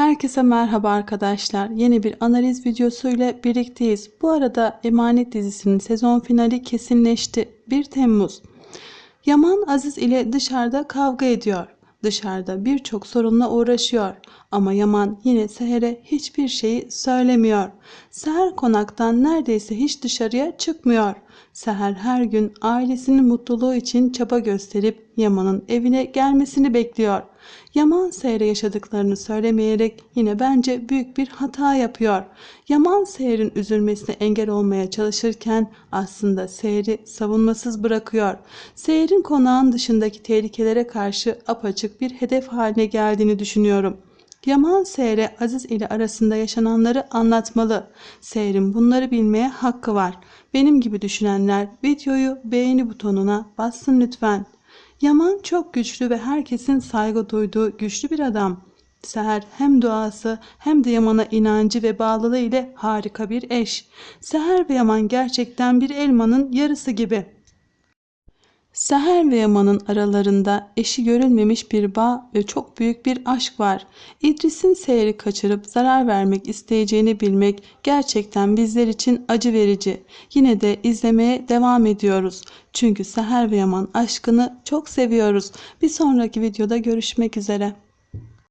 Herkese merhaba arkadaşlar. Yeni bir analiz videosuyla birlikteyiz. Bu arada Emanet dizisinin sezon finali kesinleşti. 1 Temmuz. Yaman Aziz ile dışarıda kavga ediyor. Dışarıda birçok sorunla uğraşıyor. Ama Yaman yine Seher'e hiçbir şeyi söylemiyor. Seher konaktan neredeyse hiç dışarıya çıkmıyor. Seher her gün ailesinin mutluluğu için çaba gösterip Yaman'ın evine gelmesini bekliyor. Yaman Seher'e yaşadıklarını söylemeyerek yine bence büyük bir hata yapıyor. Yaman Seher'in üzülmesine engel olmaya çalışırken aslında Seher'i savunmasız bırakıyor. Seher'in konağın dışındaki tehlikelere karşı apaçık bir hedef haline geldiğini düşünüyorum. Yaman Seher'e Aziz ile arasında yaşananları anlatmalı. Seher'in bunları bilmeye hakkı var. Benim gibi düşünenler videoyu beğeni butonuna bassın lütfen. Yaman çok güçlü ve herkesin saygı duyduğu güçlü bir adam. Seher hem duası hem de Yaman'a inancı ve bağlılığı ile harika bir eş. Seher ve Yaman gerçekten bir elmanın yarısı gibi. Seher ve Yaman'ın aralarında eşi görülmemiş bir bağ ve çok büyük bir aşk var. İdris'in Seher'i kaçırıp zarar vermek isteyeceğini bilmek gerçekten bizler için acı verici. Yine de izlemeye devam ediyoruz. Çünkü Seher ve Yaman aşkını çok seviyoruz. Bir sonraki videoda görüşmek üzere.